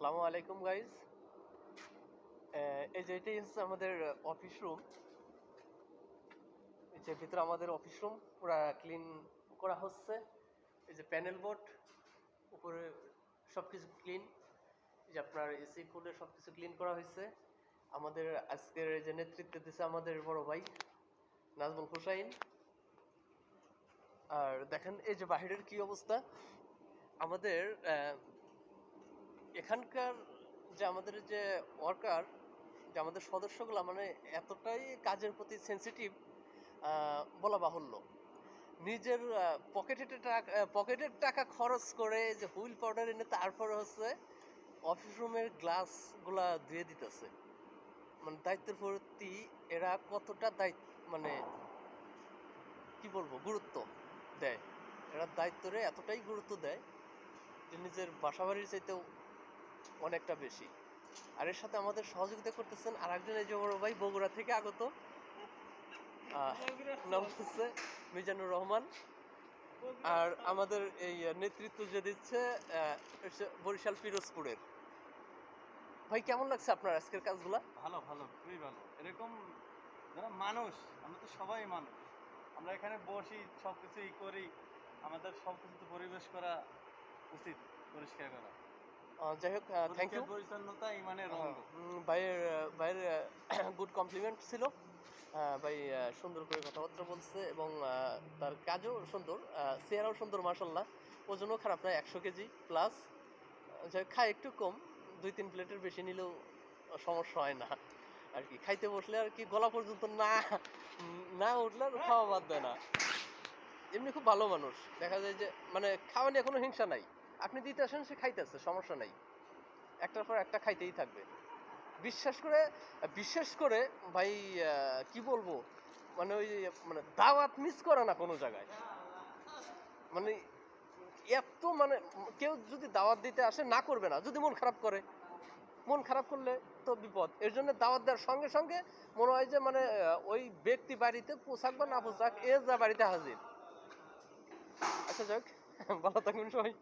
আসসালামু আলাইকুম গাইজ এই যে এটাই হচ্ছে আমাদের অফিস রুম এই যে ভিতরে আমাদের অফিস রুম পুরা ক্লিন করা হচ্ছে। এই যে প্যানেল বোর্ড উপরে সবকিছু ক্লিন এই যে আপনার এসি ফুলে সবকিছু ক্লিন করা হয়েছে। আমাদের আজকের যে নেতৃত্ব দিচ্ছে আমাদের বড় ভাই, নাজমুল হুসাইন। আর দেখেন, এই যে বাহিরের কি অবস্থা? আমাদের এখানকার যে আমাদের যে ওয়ার্কার যে আমাদের সদস্যগুলো মানে এতটাই কাজের প্রতি সেন্সিটিভ বলা বাহুল্য। নিজের পকেটে টাকা পকেটের টাকা খরচ করে যে হুইল পাউডার এনে তারপরে হচ্ছে অফিস রুমের গ্লাসগুলা ধুয়ে দিতেছে। মানে দায়িত্বের প্রতি এরা কতটা দায়িত্ব মানে কি বলব, গুরুত্ব দেয়। এরা দায়িত্বরে এতটাই গুরুত্ব দেয় যে নিজের বাসা বাড়ির চাইতেও অনেকটা বেশি। আর এর সাথে আমাদের সহযোগিতা করতেছেন আর একজন এই যে বড় ভাই বগুড়া থেকে আগত। নাম হচ্ছে মিজানুর রহমান। আর আমাদের এই নেতৃত্ব যে দিচ্ছে বরিশাল পিরোজপুরের। ভাই, কেমন লাগছে আপনার আজকের কাজগুলা? ভালো ভালো, খুবই ভালো। এরকম যারা মানুষ, আমরা তো সবাই মানুষ। আমরা এখানে বসি সব কিছুই করি। আমাদের সব কিছু পরিবেশ করা উচিত, পরিষ্কার করা। যাই হোক থ্যাংক ইউ পরিচ্ছন্নতা ইমানের ভাইয়ের ভাইয়ের গুড কমপ্লিমেন্ট ছিল। ভাই সুন্দর করে কথাবার্তা বলছে এবং তার কাজও সুন্দর চেহারাও সুন্দর মার্শাল্লাহ ওজনও খারাপ নয় একশো কেজি প্লাস যাই খায় একটু কম দুই তিন প্লেটের বেশি নিলেও সমস্যা হয় না। আর কি খাইতে বসলে আর কি গলা পর্যন্ত না না উঠলে আর খাওয়া বাদ দেয় না। এমনি খুব ভালো মানুষ। দেখা যায় যে মানে খাওয়া নিয়ে কোনো হিংসা নাই। আপনি দিতে আসেন, সে খাইতেছে, সমস্যা নাই। একটার পর একটা খাইতেই থাকবে। বিশ্বাস করে বিশ্বাস করে, ভাই কি বলব? মানে ওই মানে দাওয়াত মিস করে না কোনো জায়গায়। মানে এত মানে কেউ যদি দাওয়াত দিতে আসে, না করবে না। যদি মন খারাপ করে। মন খারাপ করলে তো বিপদ। এর জন্য দাওয়াত দেওয়ার সঙ্গে সঙ্গে মনে হয় যে মানে ওই ব্যক্তি বাড়িতে পোশাক বা না পোশাক, এ যা বাড়িতে হাজির। আচ্ছা যাক, ভালো থাকবেন সবাই।